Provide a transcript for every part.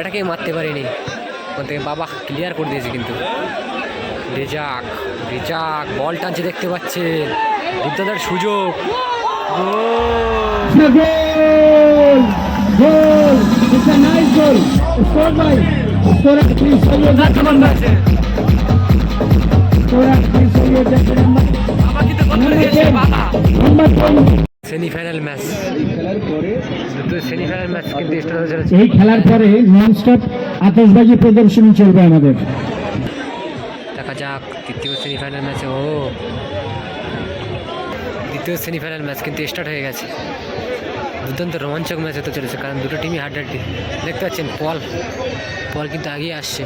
এটাকেই মারতে পারিনি। ওখান থেকে বাবা ক্লিয়ার করে দিয়েছে কিন্তু। রেজাক রেজাক বল টানছে দেখতে পাচ্ছে দুর্দান্তের সুযোগ। Goal! Goal! Goal! It's a nice goal. Scored by Scorer Chris Sayyed. Scorer Chris Sayyed. That's the number. Number 10. Semifinal match দুটো সেমিফাইনাল ম্যাচ কিন্তু এই খেলার পরে নন স্টপ আতশবাজি প্রদর্শনী চলবে আমাদের দেখা যাক দ্বিতীয় সেমিফাইনাল ম্যাচে ও দ্বিতীয় সেমিফাইনাল ম্যাচ কিন্তু স্টার্ট হয়ে গেছে দুর্দান্ত রোমাঞ্চক ম্যাচ হতে চলেছে কারণ দুটো টিমই হাড্ডাহাড্ডি দেখতে পাচ্ছেন পল পল কিন্তু আগিয়ে আসছে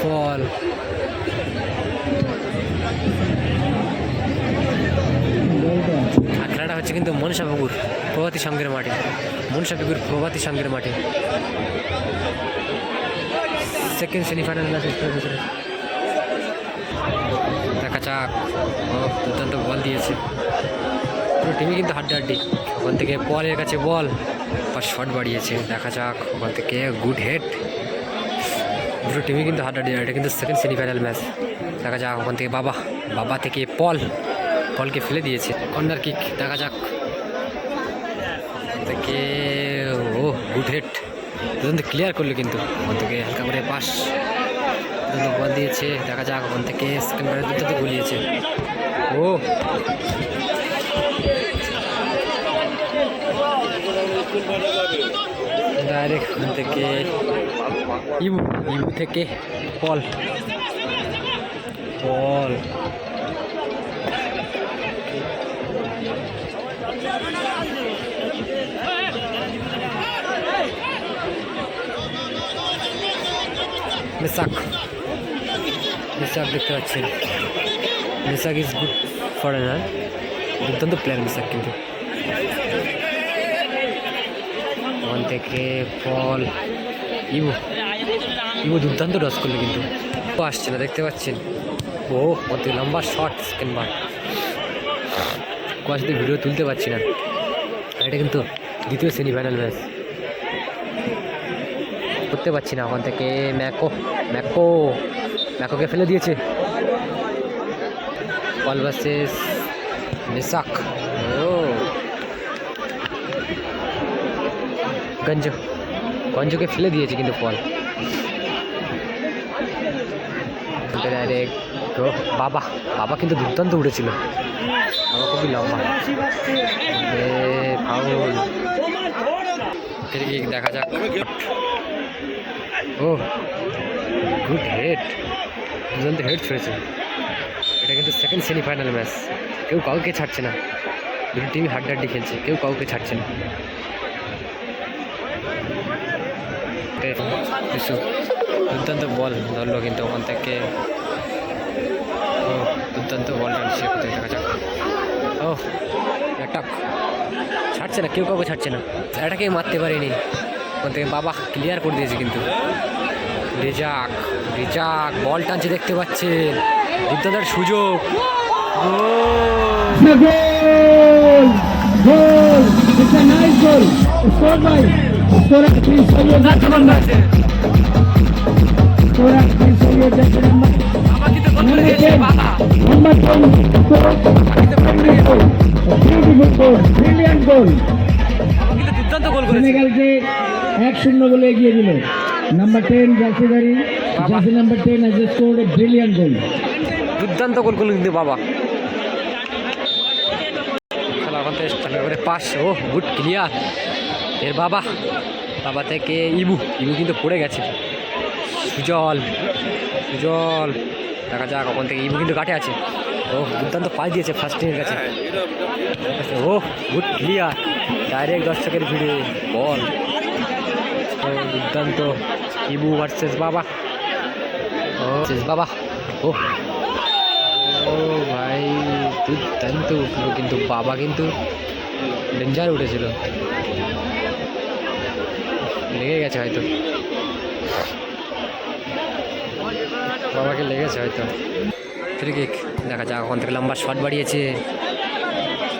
ফল খেলাটা হচ্ছে কিন্তু মনসাপুকুর প্রভাতী সঙ্গের মাঠে। মনসাপুকুর প্রভাতী সঙ্গের মাঠে। সেকেন্ড সেমিফাইনাল ম্যাচ দেখা যাক। দুর্দান্ত বল দিয়েছে। পুরো টিমই কিন্তু হাড্ডাহাড্ডি। ওখান থেকে বলের কাছে বল বা শট বাড়িয়েছে। দেখা যাক ওখান থেকে গুড হেড দুটো টিমই কিন্তু হাড্ডাহাড্ডি। এটা কিন্তু সেকেন্ড সেমিফাইনাল ম্যাচ দেখা যাক ওখান থেকে বাবা। বাবা থেকে পল পলকে ফেলে দিয়েছে। কর্নার কিক দেখা যাক। থেকে ও গুড হেড দুজন ক্লিয়ার করল কিন্তু। ওখান থেকে হালকা করে পাস বল দিয়েছে, দেখা যাক ওখান থেকে সেকেন্ড বারে দুটো গুলিয়েছে ও। ডাইরেক্ট ওখান থেকে ইউ ইউ থেকে পল পল মেসাক মেসাক দেখতে পাচ্ছেন। মেসাক ইজ গুড ফরেনার দুর্দান্ত প্লেয়ার মেসাক কিন্তু। ওখান থেকে ফল ইউ ইউ দুর্দান্ত ডস করল কিন্তু। আসছে না, দেখতে পাচ্ছেন। ও, অত লম্বা শর্ট সেকেন্ড বার কোয়াশতে ভিডিও তুলতে পারছি না। এটা কিন্তু দ্বিতীয় সেমিফাইনাল ম্যাচ করতে পারছি না ওখান থেকে ম্যাকো ম্যাকো ম্যাকোকে ফেলে দিয়েছে। বল ভার্সেস মেসাক ও। গঞ্জ গঞ্জকে ফেলে দিয়েছে কিন্তু বল ডাইরেক্ট বাবা বাবা কিন্তু দুর্দান্ত উঠেছিল। বাবা খুবই লম্বা। ফাউল দেখা যাক। ও গুড হেড দুজন তো হেড ছুঁয়েছে। এটা কিন্তু সেকেন্ড সেমিফাইনাল ম্যাচ কেউ কাউকে ছাড়ছে না। দুটো টিমই হাড্ডাহাড্ডি খেলছে। কেউ কাউকে ছাড়ছে না। দুর্দান্ত বল ধরলো কিন্তু ওখান থেকে। ও দুর্দান্ত বল টানছে কোথায় দেখা যাক। ও অ্যাটাক ছাড়ছে না, কেউ কাউকে ছাড়ছে না। এটাকেই মারতে পারিনি। ওখান থেকে বাবা ক্লিয়ার করে দিয়েছে কিন্তু রেজাক রেজাক বল টানছে দেখতে পাচ্ছেন দুর্দান্তের সুযোগ goal! Goal! Goal! It's a nice goal. Scored by Scorer Chris Sayyed. Scorer Chris Sayyed. That's the number. Number 10. Number 10. Scored. Brilliant goal. সেনেগালকে এক শূন্য বলে এগিয়ে দিল। Number ten জার্সিদারি jersey number ten scored a brilliant goal. দুর্দান্ত গোল করল কিন্তু বাবা। খেলা করে পাস ও গুড ক্লিয়ার এর বাবা। বাবা থেকে ইবু। ইবু কিন্তু পড়ে গেছে। সুজল। সুজল। দেখা যাক ওখান থেকে ইবু কিন্তু কাটে আছে। ও দুর্দান্ত পাস দিয়েছে ফার্স্ট টিমের কাছে। ও গুড ক্লিয়ার ডাইরেক্ট দর্শকের ভিড়ে বল। দুর্দান্ত। ইবু ভার্সেস বাবা। ও শেষ বাবা। ও। ও ভাই দুর্দান্ত উঠল কিন্তু বাবা কিন্তু ডেঞ্জার উঠেছিল। লেগে গেছে হয়তো। বাবাকে লেগেছে হয়তো। ফ্রি কিক দেখা যাক, ওখান থেকে লম্বা শট বাড়িয়েছে।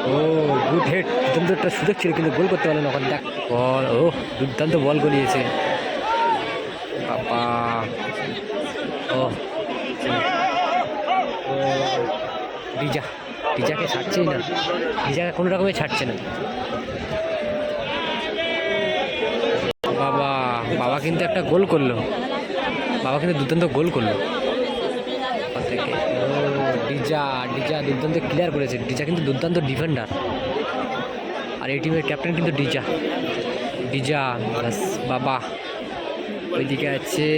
ও গুড হেড দুর্দান্ত একটা সুযোগ ছিল কিন্তু গোল করতে পারলেন ওখান দেখ বল, ও, দুর্দান্ত বল গলিয়েছে বাবা। ও। রিজা। রিজাকে ছাড়ছেই না। রিজাকে কোনো রকমে ছাড়ছে না। বাবা বাবা কিন্তু একটা গোল করল। বাবা কিন্তু দুর্দান্ত গোল করল। থেকে। ডিজা ডিজা দুর্দান্ত ক্লিয়ার করেছে। ডিজা কিন্তু দুর্দান্ত ডিফেন্ডার আর এই টিমের ক্যাপ্টেন কিন্তু ডিজা। ডিজা বাবা। ওইদিকে আছে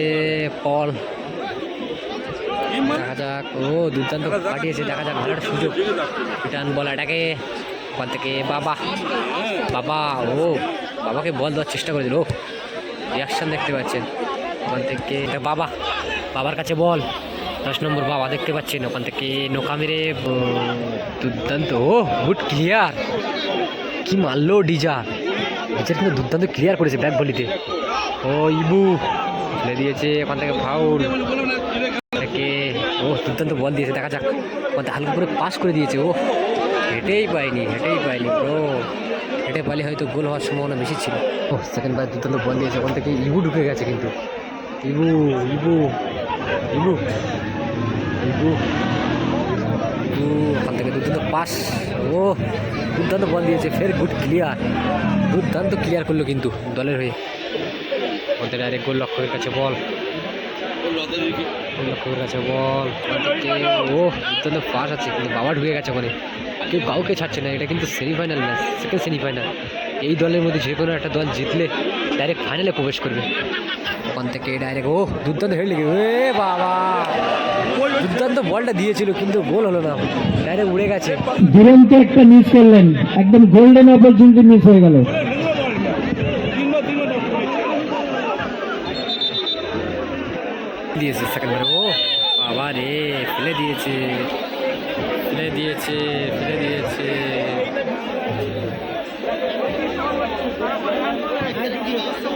পল দেখা যাক। ও, দুর্দান্ত পাঠিয়েছে। দেখা যাক ভালো একটা সুযোগ। রিটার্ন বল এটাকে ওখান থেকে বাবা। বাবা, ও, বাবাকে বল দেওয়ার চেষ্টা করে দিল। ও রিয়াকশান দেখতে পাচ্ছেন। ওখান থেকে এটা বাবা। বাবার কাছে বল দশ নম্বর বাবা দেখতে পাচ্ছেন, ওখান থেকে নোকা মেরে দুর্দান্ত। ও গুড ক্লিয়ার কি মারলো ডিজা? ডিজার কিন্তু দুর্দান্ত ক্লিয়ার করেছে ব্যাক বলিতে। ও, ইবু, ফেলে দিয়েছে, ওখান থেকে ফাউল থেকে, ও, দুর্দান্ত বল দিয়েছে, দেখা যাক। ওখান থেকে হালকা করে পাস করে দিয়েছে, ও, হেঁটেই পায়নি হেঁটেই পায়নি ব্রো হেঁটে পাইলে হয়তো গোল হওয়ার সম্ভাবনা বেশি ছিল। ও সেকেন্ড বার দুর্দান্ত বল দিয়েছে, ওখান থেকে ইবু ঢুকে গেছে কিন্তু। ইবু ইবু ইবু। ওখান থেকে দুর্দান্ত পাস। ও, দুর্দান্ত বল দিয়েছে ফের গুড ক্লিয়ার দুর্দান্ত ক্লিয়ার করল কিন্তু দলের হয়ে। ওদের ডাইরেক্ট গোল লক্ষ্যের কাছে বল। লক্ষ্যের কাছে বল। ও, দুর্দান্ত পাস আছে, কিন্তু বাবা ঢুকে গেছে ওখানে কেউ কাউকে ছাড়ছে না, এটা কিন্তু সেমিফাইনাল ম্যাচ সেকেন্ড সেমিফাইনাল এই দলের মধ্যে যে কোনো একটা দল জিতলে ডাইরেক্ট ফাইনালে প্রবেশ করবে। ওখান থেকে ডাইরেক্ট ও দুর্দান্ত হেড লেগে এ বাবা! দুর্দান্ত বলটা দিয়েছিল কিন্তু গোল হলো না। ডাইরেক্ট উড়ে গেছে। দুরন্ত একটা মিস করলেন। একদম গোল্ডেন অপরচুনিটি মিস হয়ে গেল। দিয়েছে সেকেন্ড বারে ও বাবা রে ফেলে দিয়েছে ফেলে দিয়েছে ফেলে দিয়েছে। Thank you.